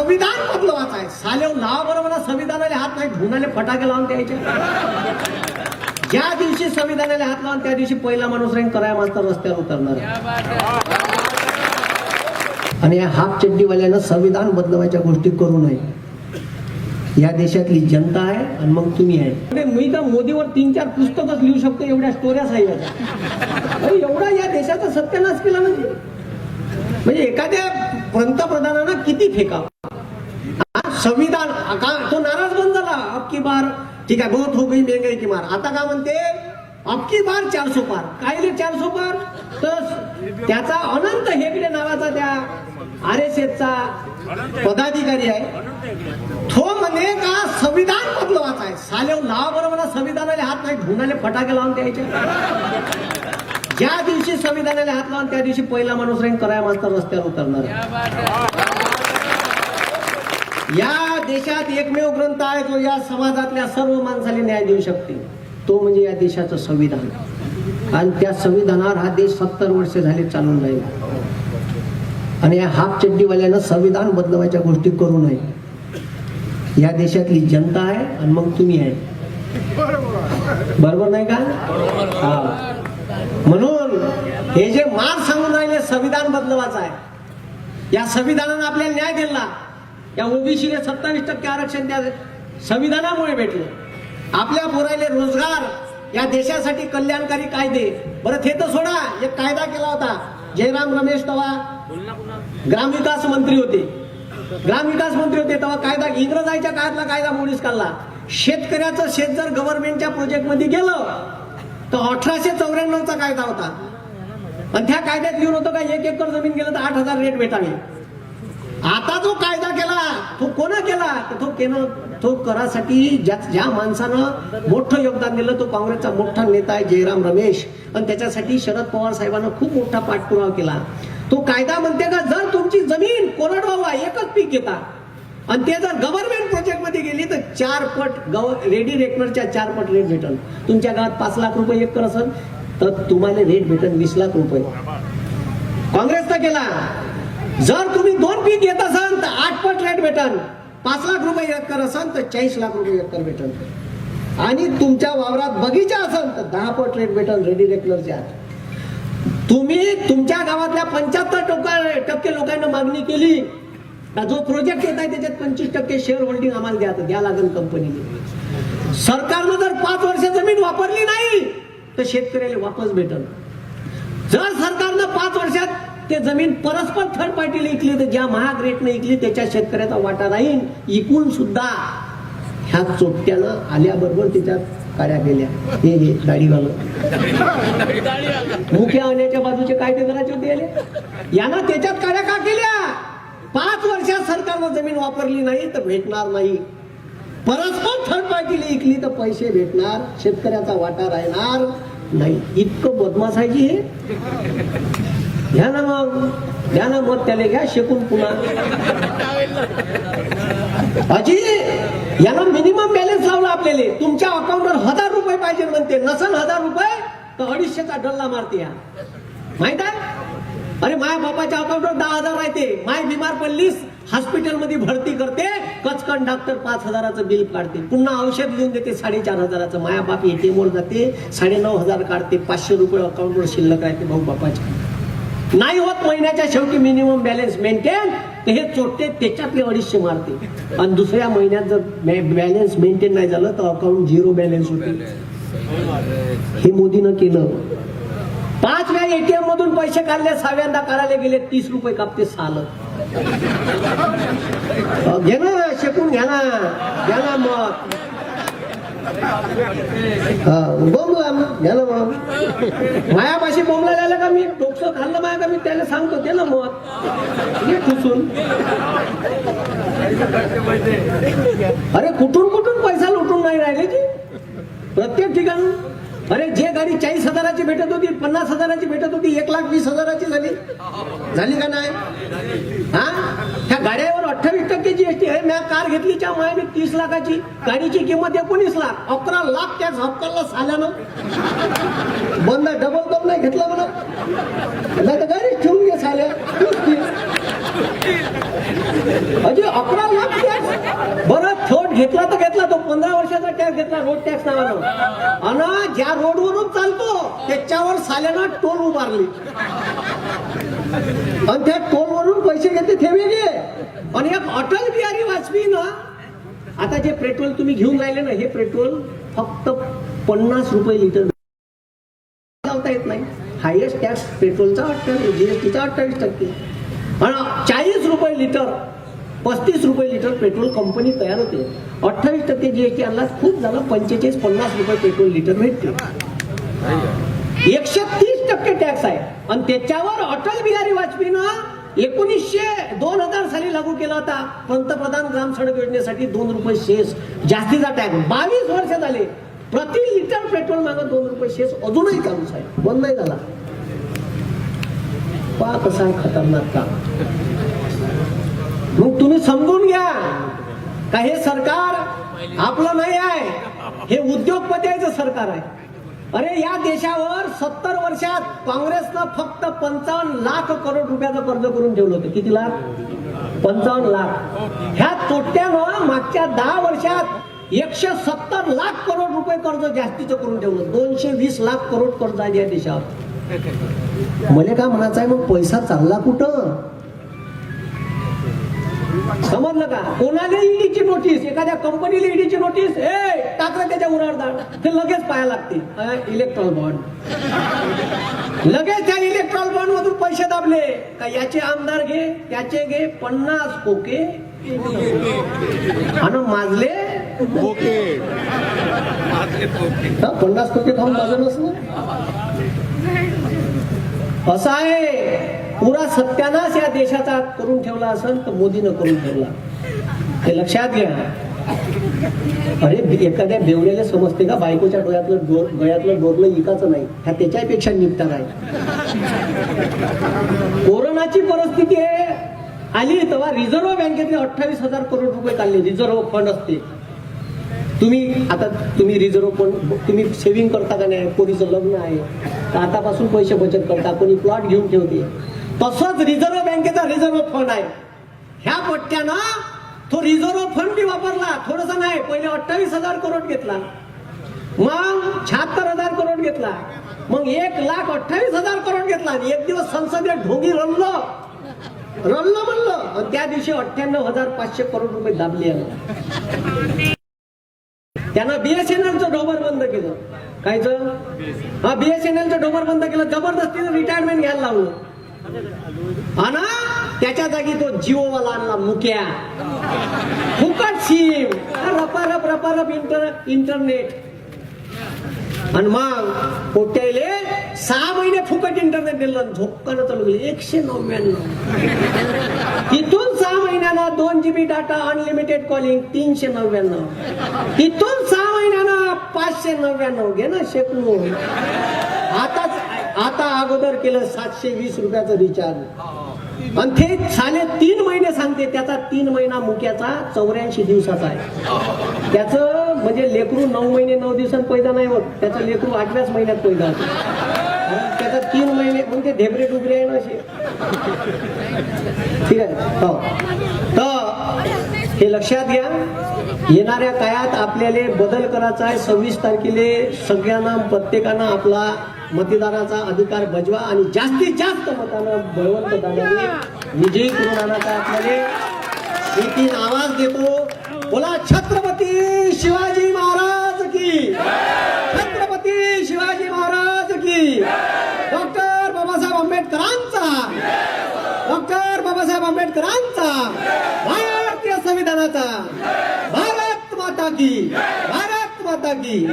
संविधान मधलं वाचाय. साले लावा बरं मला संविधानाला हात नाही. धुनाने फटाके लावून द्यायचे ज्या दिवशी संविधानाला हात लावून त्या दिवशी पहिला माणूस राहील कराय मास्तर रस्त्यावर उतरणार. आहे. आणि या हाफ चड्डीवाल्यानं संविधान बदलवायच्या गोष्टी करू नये. या देशातली जनता आहे आणि मग तुम्ही आहे. मी तर मोदीवर तीन चार पुस्तकच लिहू शकतो एवढ्या स्टोऱ्या सांगितल्या एवढा या देशाचा सत्यानाश केला म्हणजे. म्हणजे एखाद्या पंतप्रधानानं किती फेका संविधान का तो नाराज बंद झाला. अबकी बार ठीक आहे बहुत हो गई महंगाई की मार. आता का म्हणते अबकी बार चारसो पार. कायले चारसो पार? तर त्याचा अनंत हेगडे नावाचा त्या आर एस चा पदाधिकारी आहे. तो म्हणे का संविधान बदलवाचा आहे. सालेव लावा बरं मला संविधानाला हात नाही धुनाले फटाके लावून द्यायचे. ज्या दिवशी संविधानाला हात लावून त्या दिवशी पहिला माणूस राहील कराया मास्तर रस्त्यावर उतरणार आहे. या देशात एकमेव ग्रंथ आहे जो या समाजातल्या सर्व माणसाला न्याय देऊ शकते. तो म्हणजे या देशाचं संविधान. आणि त्या संविधानावर हा देश सत्तर वर्ष झाले चालून राहील. आणि या हाफ चड्डीवाल्यानं संविधान बदलवायच्या गोष्टी करू नये. या देशातली जनता आहे आणि मग तुम्ही आहे. बरोबर नाही का? हा. म्हणून हे जे मार सांगून राहिले संविधान बदलवायचं आहे. या संविधानानं आपल्याला न्याय दिला. या ओबीसीला सत्तावीस टक्के आरक्षण त्या संविधानामुळे भेटलं. आपल्या पोराले रोजगार या देशासाठी कल्याणकारी कायदे. बरं ते तर सोडा. एक कायदा केला होता. जयराम रमेश तवा ग्रामविकास मंत्री होते. ग्रामविकास मंत्री होते तेव्हा कायदा इंग्रजांच्या काळातला कायदा मोडीस काढला. शेतकऱ्याचं शेत जर गव्हर्नमेंटच्या प्रोजेक्टमध्ये गेलं तर अठराशे चौऱ्याण्णवचा कायदा होता. आणि त्या कायद्यात लिहून होतं का एक एकर जमीन गेलं तर आठ हजार रेट भेटावे. आता जो कायदा केला तो कोणा केला? तर तो केलं तो करासाठी ज्या ज्या माणसानं मोठं योगदान दिलं तो काँग्रेसचा मोठा नेता आहे जयराम रमेश. आणि त्याच्यासाठी शरद पवार साहेबांना खूप मोठा पाठपुरावा केला. तो कायदा म्हणते का जर तुमची जमीन कोरडवाहू एकच पीक घेता. आणि ते जर गव्हर्नमेंट प्रोजेक्टमध्ये गेली तर चार पट गव रेडी रेकनरच्या चार पट रेट भेटल तुमच्या गावात पाच लाख रुपये एकर असेल तर तुम्हाला रेट भेटल वीस लाख रुपये. काँग्रेसचा केला. जर तुम्ही दोन पीक घेत असाल तर आठ पट रेट भेटल पाच लाख रुपये एकर असाल तर चाळीस लाख रुपये एकर भेटल आणि तुमच्या वावरात बगीचा असेल तर दहा पट रेट भेटल रेडी रेकलरच्या तुम्ही तुमच्या गावातल्या पंच्याहत्तर टक्के लोकांना मागणी केली. जो प्रोजेक्ट येत आहे त्याच्यात पंचवीस टक्के शेअर होल्डिंग आम्हाला द्या द्या लागेल कंपनीने सरकारनं जर पाच वर्ष जमीन वापरली नाही तर शेतकऱ्याला वापस भेटल जर सरकारनं पाच वर्षात ते जमीन परस्पर थर्ड पार्टीला इकली तर ज्या महाग रेटने इकली त्याच्या शेतकऱ्याचा वाटा राहील इकून सुद्धा ह्या चोपट्यानं आल्याबरोबर त्याच्यात काड्या केल्या हे हे दाढीवालं मुख्या आणण्याच्या बाजूचे कायदे करायचे होते यांना यानं त्याच्यात काड्या का केल्या? पाच वर्षात सरकारनं जमीन वापरली नाही तर भेटणार नाही. परस्पर थर्ड पार्टीला इकली तर पैसे भेटणार शेतकऱ्याचा वाटा राहणार नाही. इतकं बदमाश आहे जी हे. घ्या ना मग. घ्या ना मग त्याला घ्या शेकून पुन्हा. अजी यानं मिनिमम बॅलन्स लावला आपल्याला. तुमच्या अकाउंटवर हजार रुपये पाहिजे म्हणते. नसल हजार रुपये तर अडीचशेचा डल्ला मारते या. माहीत आहे? अरे माया बापाच्या अकाउंटवर दहा हजार राहते. माय बिमार पडलीस हॉस्पिटलमध्ये भरती करते कचकन डॉक्टर पाच हजाराचं बिल काढते. पुन्हा औषध लिहून देते साडेचार हजाराचं. माया बाप एटीएम वर जाते साडे नऊ हजार काढते पाचशे रुपये अकाउंटवर शिल्लक राहते भाऊ बापाच्या. नाही होत महिन्याच्या शेवटी मिनिमम बॅलन्स मेंटेन तर हे चोटते त्याच्यातले अडीचशे मारते आणि दुसऱ्या महिन्यात जर बॅलन्स मेंटेन नाही झालं तर अकाउंट झिरो बॅलन्स होते. हे मोदीनं केलं. पाच वेळा एटीएम मधून पैसे काढले सहाव्यांदा काढायला गेले तीस रुपये कापते साल. घे ना शेकून घ्या ना. घ्या ना मग. बोंबला मग घ्या ना मग मायापाशी बोंबला झाला का मी? डोकसं खाल्लं माया का मी? त्याला सांगतो ते ना मग. खुसून अरे कुठून कुठून पैसा लुटून नाही राहिले की प्रत्येक ठिकाण. अरे जे गाडी चाळीस हजाराची भेटत होती पन्नास हजाराची भेटत होती एक लाख वीस हजाराची झाली. झाली का नाही? हा? त्या गाड्यावर अठ्ठावीस टक्के जीएसटी आहे मी कार घेतलीच्या मायाने तीस लाखाची गाडीची किंमत एकोणीस लाख अकरा लाख त्या झपकाला साल्यानं बंद डबल कप नाही घेतला म्हणा नाही तर गाडीच ठेवून घे साल्या म्हणजे अकरा लाख टॅक्स बरं थोट घेतला तर घेतला तो पंधरा वर्षाचा टॅक्स घेतला रोड टॅक्स नावानं. आणि ज्या रोडवरून चालतो त्याच्यावर साल्यानं टोल उभारली. आणि त्या टोलवरून पैसे घेते ते वेगळे. आणि एक अटल बिहारी वाजपेयी ना आता जे पेट्रोल तुम्ही घेऊन राहिले ना हे पेट्रोल फक्त पन्नास रुपये लिटर लावता येत नाही. हायेस्ट टॅक्स पेट्रोलचा अठ्ठावीस जीएसटीचा अठ्ठावीस टक्के. आणि चाळीस रुपये लिटर पस्तीस रुपये लिटर पेट्रोल कंपनी तयार होते. अठ्ठावीस टक्के जीएसटी आणला खूप झालं पंचेचाळीस पन्नास रुपये पेट्रोल लिटर भेटते. एकशे तीस टक्के टॅक्स आहे. आणि त्याच्यावर अटल बिहारी वाजपेयीनं एकोणीसशे दोन हजार साली लागू केला होता. पंतप्रधान ग्राम सडक योजनेसाठी दोन रुपये शेस. जास्तीचा टॅक्स बावीस वर्ष झाले. प्रति लिटर पेट्रोल मागं दोन रुपये शेस. अजूनही चालूच आहे. बंद नाही झाला. पा कसा आहे खतरनाक काम. मग तुम्ही समजून घ्या. का हे सरकार आपलं नाही आहे. हे उद्योगपत्याचं सरकार आहे. अरे या देशावर सत्तर वर्षात काँग्रेसनं फक्त पंचावन्न लाख करोड रुपयाचं कर्ज करून ठेवलं होतं. किती लाख? पंचावन्न लाख. ह्या तोट्यानं मागच्या दहा वर्षात एकशे सत्तर लाख करोड रुपये कर्ज जास्तीचं करून ठेवलं. दोनशे वीस लाख करोड कर्ज आहे या देशावर. मला काय म्हणायचं आहे मग पैसा चालला कुठं? समजलं का? कोणाला ईडीची नोटीस एखाद्या कंपनीला ईडीची नोटीस ए टाकलं त्याच्या उराडदार. ते लगेच पाया लागते इलेक्ट्रॉल बॉन्ड लगेच त्या इलेक्ट्रॉल बॉन्ड मधून पैसे दाबले. का याचे आमदार घे त्याचे घे पन्नास कोके आणि माजले? हा, पन्नास कोके खाऊन माजलंच ना. असा आहे. पुरा सत्यानाश या देशाचा करून ठेवला असेल तर मोदीनं करून ठेवला. हे लक्षात घ्या. अरे एखाद्या बेवड्याला समजते का? बायकोच्या डोळ्यातलं डोर गळ्यातलं डोरलं इकाचं नाही. ह्या त्याच्यापेक्षा निघता नाही. कोरोनाची परिस्थिती आहे. आली तेव्हा रिझर्व्ह बँकेतले अठ्ठावीस हजार करोड रुपये काढले. रिझर्व्ह फंड असते. तुम्ही आता तुम्ही रिझर्व्ह फंड तुम्ही सेव्हिंग करता का नाही? कोणीचं लग्न आहे? तर आतापासून पैसे बचत करता. कोणी प्लॉट घेऊन ठेवते. तसंच रिझर्व्ह बँकेचा रिझर्व्ह फंड आहे. ह्या पट्ट्यानं तो रिझर्व्ह फंड बी वापरला. थोडस नाही पहिले अठ्ठावीस हजार करोड घेतला. मग शहात्तर हजार करोड घेतला. मग एक लाख अठ्ठावीस हजार करोड घेतला. आणि एक दिवस संसदेत ढोंगी रमलं रमलं म्हणलं. आणि त्या दिवशी अठ्ठ्याण्णव हजार पाचशे करोड रुपये दाबले त्यानं बीएसएनएलचं डोबर बंद केलं. कायच? हा बीएसएनएलचं डोबर बंद केलं. जबरदस्तीनं रिटायरमेंट घ्यायला लावलं. आणि त्याच्या जागी तो जिओवाला आणला मुक्या. फुकट सिम रपारप रपारप इंटर इंटरनेट. आणि मग पोट्याले सहा महिने फुकट इंटरनेट दिलं झोपकानं चालू एकशे नव्याण्णव. तिथून सहा महिन्यानं दोन जीबी डाटा अनलिमिटेड कॉलिंग तीनशे नव्याण्णव. तिथून सहा महिन्यानं पाचशे नव्याण्णव. घे ना शेकलो अगोदर केलं सातशे वीस रुपयाचं रिचार्ज आणि ते साले तीन महिने सांगते त्याचा तीन महिना मुक्याचा चौऱ्याऐंशी दिवसाचा आहे. त्याचं म्हणजे लेकरू नऊ महिने नऊ दिवसांत पैदा नाही होत त्याचं लेकरू आठव्याच महिन्यात पैदा होतं. त्याचा तीन महिने मग ते ढेबरे डुबरे आहे ना असे. ठीक आहे? हो. तर हे लक्षात घ्या येणाऱ्या काळात आपल्याला बदल करायचा आहे. सव्वीस तारखेले सगळ्यांना प्रत्येकानं आपला मतदानाचा अधिकार बजवा आणि जास्तीत जास्त मतानं बळवंत दादाने विजयी करून आणायचा आपल्याला मी तीन आवाज देतो. बोला छत्रपती शिवाजी महाराज की. छत्रपती शिवाजी महाराज की. डॉक्टर बाबासाहेब आंबेडकरांचा. डॉक्टर बाबासाहेब आंबेडकरांचा. भारतीय संविधानाचा. भारत माता की. भारत माता की.